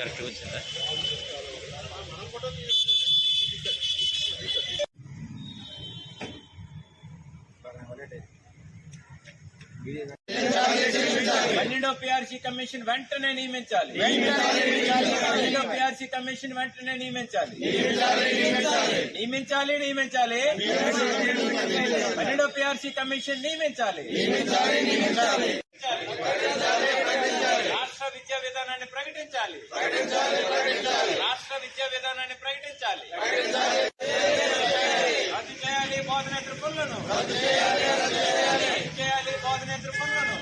Correct వచ్చిందా పన్నెండో PRC commission వెంటనే నియమించాలి పన్నెండో పిఆర్సీ కమిషన్ వెంటనే నియమించాలి నియమించాలి నియమించాలి పన్నెండో పిఆర్సీ కమిషన్ నియమించాలి రాష్ట్ర విద్యా విధానాన్ని ప్రకటించాలి. రాష్ట్ర విద్యా విధానాన్ని ప్రకటించాలి. రద్దు చేయాలి బోధనేతర పనులను రద్దు చేయాలి బోధనేతర పనులను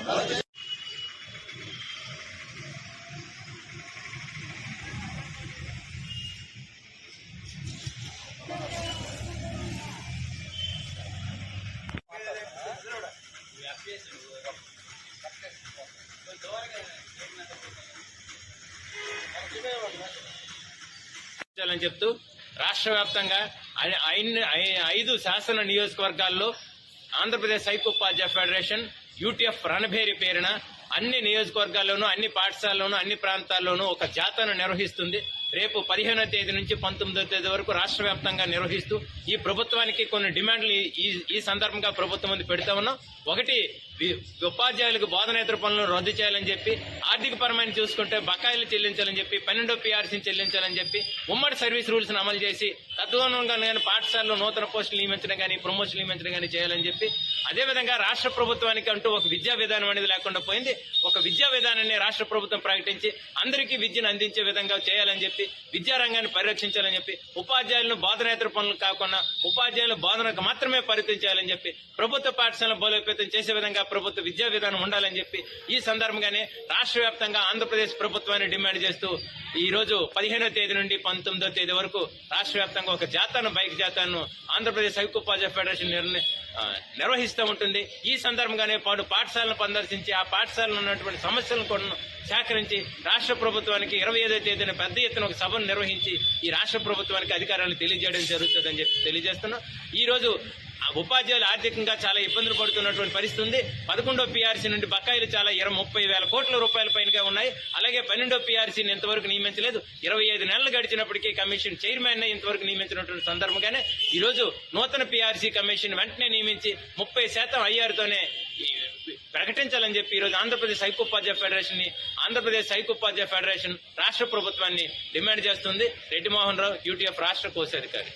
చేయాలని చెప్తూ రాష్ట్ర వ్యాప్తంగా ఐదు శాసన నియోజకవర్గాల్లో ఆంధ్రప్రదేశ్ సైకోపాధ్యాయ ఫెడరేషన్ యూటీఎఫ్ రణభేరి పేరున అన్ని నియోజకవర్గాల్లోనూ అన్ని పాఠశాలలోనూ అన్ని ప్రాంతాల్లోనూ ఒక జాతను నిర్వహిస్తుంది. రేపు పదిహేనో తేదీ నుంచి పంతొమ్మిదో తేదీ వరకు రాష్ట్ర వ్యాప్తంగా నిర్వహిస్తూ ఈ ప్రభుత్వానికి కొన్ని డిమాండ్లు ఈ- ఈ సందర్భంగా ప్రభుత్వం ముందు పెడతా ఉన్నాం. ఒకటి ఉపాధ్యాయులకు బోధనేతర పనులను రద్దు చేయాలని చెప్పి ఆర్థిక పరమైన చూసుకుంటే బకాయిలు చెల్లించాలని చెప్పి పన్నెండో పీఆర్సీని చెల్లించాలని చెప్పి ఉమ్మడి సర్వీస్ రూల్స్ అమలు చేసి తద్వానంగా కానీ పాఠశాలలో నూతన పోస్టులు నియమించడం కానీ ప్రమోషన్లు నియమించడం కానీ చేయాలని చెప్పి అదేవిధంగా రాష్ట్ర ప్రభుత్వానికి అంటూ ఒక విద్యా విధానం అనేది లేకుండా పోయింది. ఒక విద్యా విధానాన్ని రాష్ట్ర ప్రభుత్వం ప్రకటించి అందరికీ విద్యను అందించే విధంగా చేయాలని చెప్పి విద్యారంగాన్ని పరిరక్షించాలని చెప్పి ఉపాధ్యాయులను బోధనేతర పనులు కాకుండా ఉపాధ్యాయుల బోధనకు మాత్రమే పరితం చేయాలని చెప్పి ప్రభుత్వ పాఠశాలను బలోపేతం చేసే విధంగా ప్రభుత్వ విద్యా విధానం ఉండాలని చెప్పి ఈ సందర్భంగానే రాష్ట్ర వ్యాప్తంగా ఆంధ్రప్రదేశ్ ప్రభుత్వాన్ని డిమాండ్ చేస్తూ ఈ రోజు పదిహేనో తేదీ నుండి పంతొమ్మిదో తేదీ వరకు రాష్ట్ర వ్యాప్తంగా ఒక జాతాను బైక్ జాతాను ఆంధ్రప్రదేశ్ ఐక్యోపాధ్యాయ ఫెడరేషన్ నిర్వహిస్తూ ఉంటుంది. ఈ సందర్భంగానే పాటు పాఠశాలను సందర్శించి ఆ పాఠశాల పాఠశాలలో ఉన్నటువంటి సమస్యలను కూడా సేకరించి రాష్ట్ర ప్రభుత్వానికి ఇరవై ఐదో తేదీన పెద్ద ఎత్తున ఒక సభను నిర్వహించి ఈ రాష్ట్ర ప్రభుత్వానికి అధికారాలు తెలియజేయడం జరుగుతుందని చెప్పి తెలియజేస్తున్నాం. ఈ రోజు ఆ ఉపాధ్యాయులు ఆర్థికంగా చాలా ఇబ్బందులు పడుతున్నటువంటి పరిస్థితి ఉంది. పదకొండో పీఆర్సీ నుండి బకాయిలు చాలా ఇరవై ముప్పై వేల కోట్ల రూపాయల పైనగా ఉన్నాయి. అలాగే పన్నెండో పీఆర్సీని ఇంతవరకు నియమించలేదు. ఇరవై ఐదు నెలలు గడిచినప్పటికీ కమిషన్ చైర్మన్ ఇంతవరకు నియమించినటువంటి సందర్భంగానే ఈ రోజు నూతన పీఆర్సీ కమిషన్ వెంటనే నియమించి ముప్పై శాతం ఐఆర్తోనే ప్రకటించాలని చెప్పి ఈరోజు రోజు ఆంధ్రప్రదేశ్ ఉపాధ్యాయ ఫెడరేషన్ని ఆంధ్రప్రదేశ్ ఐకోపాధ్యాయ ఫెడరేషన్ రాష్ట్ర ప్రభుత్వాన్ని డిమాండ్ చేస్తుంది. రెడ్డి మోహన్ రావు యూటీఎఫ్ రాష్ట్ర కోశాధికారి.